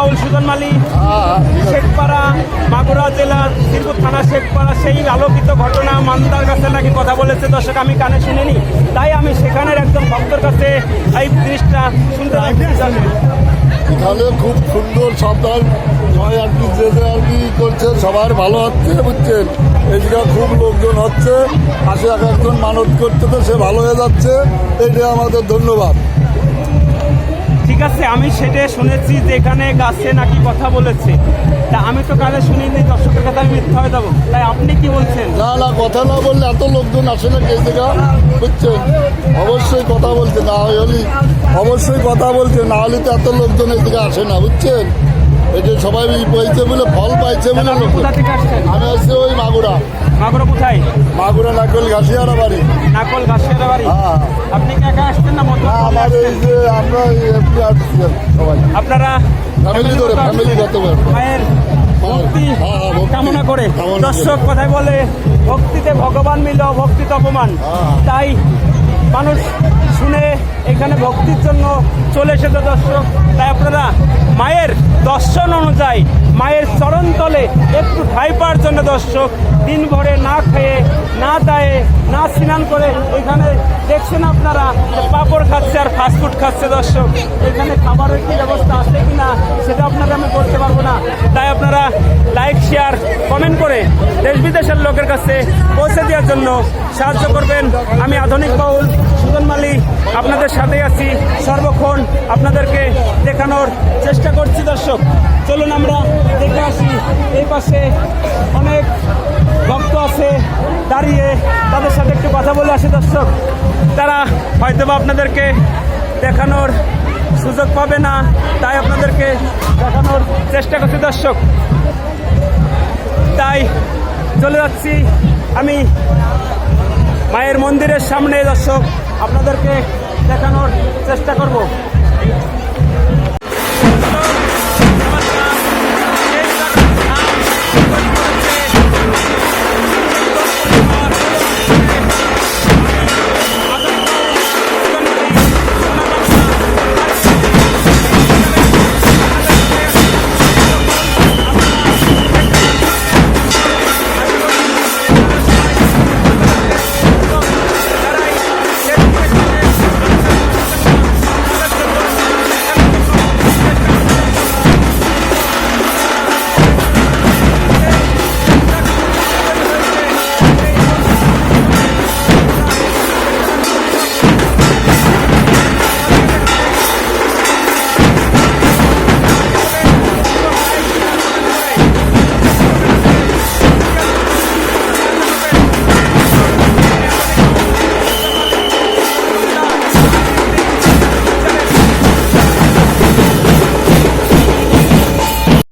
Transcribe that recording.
বাউল সুজন মালি, শেখপাড়া মাগুরা জেলার শ্রীপুর থানা শেখপাড়া, সেই আলোকিত ঘটনা মান্দার কাছে নাকি কথা বলেছে, দর্শক, আমি কানে শুনিনি। তাই আমি সেখানের একদম ভক্তর কাছে এই জিনিসটা শুনতে এখানে খুব সুন্দর সাবধান সবাই আর কি যে আর কি করছে, সবার ভালো হচ্ছে, বুঝছেন? এদিকে খুব লোকজন হচ্ছে, পাশে এক একজন মানত করতে তো সে ভালো হয়ে যাচ্ছে এইটা আমাদের ধন্যবাদ। ঠিক আছে আমি সেটা শুনেছি যে এখানে গাছে নাকি কথা বলেছে। তা আমি তো কানে শুনিনি দর্শকের কথা আমি মিথ্যা হয়ে যাব। তাই আপনি কি বলছেন? না না কথা না বললে এত লোকজন আসে না এই জায়গা বুঝছেন? অবশ্যই কথা বলছে না হলে অবশ্যই কথা বলছে না হলে তো এত লোকজন এদিকে আসে না বুঝছেন? এটা সবাই পাইছে বলে ফল পাইছে বলে আমি আসছি ওই মাগুরা। মাগুরা কোথায়? মাগুরা নাকল ঘাসিয়ারা বাড়ি। নাকল ঘাসের বাড়ি? হ্যাঁ। আমার এমপি সবাই। আপনারা ফ্যামিলি ধরে ফ্যামিলি গত মায়ের ভক্তি হ্যাঁ, হ্যাঁ, কামনা করে। দর্শক কথায় বলে ভক্তিতে ভগবান মিল ভক্তিতে অপমান। হ্যাঁ। তাই মানুষ শুনে এখানে ভক্তির জন্য চলে এসেছে দর্শক। তাই আপনারা মায়ের দর্শন অনুযায়ী মায়ের চরণ তলে একটু ঠাই পাওয়ার জন্য দর্শক দিন ভরে না খেয়ে না দায়ে, না স্নান করে, এখানে দেখছেন আপনারা, পাপড় খাচ্ছে আর ফাস্টফুড খাচ্ছে দর্শক। এখানে খাবারের কি ব্যবস্থা আছে কি না সেটা আপনারা আমি বলতে পারব না। তাই আপনারা লাইক শেয়ার কমেন্ট করে দেশ বিদেশের লোকের কাছে পৌঁছে দেওয়ার জন্য সাহায্য করবেন। আমি আধুনিক বাউল, সুজন মালি, আপনাদের সাথে আছি। সর্বক্ষণ আপনাদেরকে দেখানোর চেষ্টা করছি দর্শক। চলুন আমরা দেখে আসি, এই পাশে অনেক ভক্ত আছে, দাঁড়িয়ে তাদের সাথে একটু কথা বলে আসি দর্শক। তারা হয়তোবা আপনাদেরকে দেখানোর সুযোগ পাবে না, তাই আপনাদেরকে দেখানোর চেষ্টা করছি দর্শক। তাই চলে যাচ্ছি আমি মায়ের মন্দিরের সামনে দর্শক, আপনাদেরকে দেখানোর চেষ্টা করব।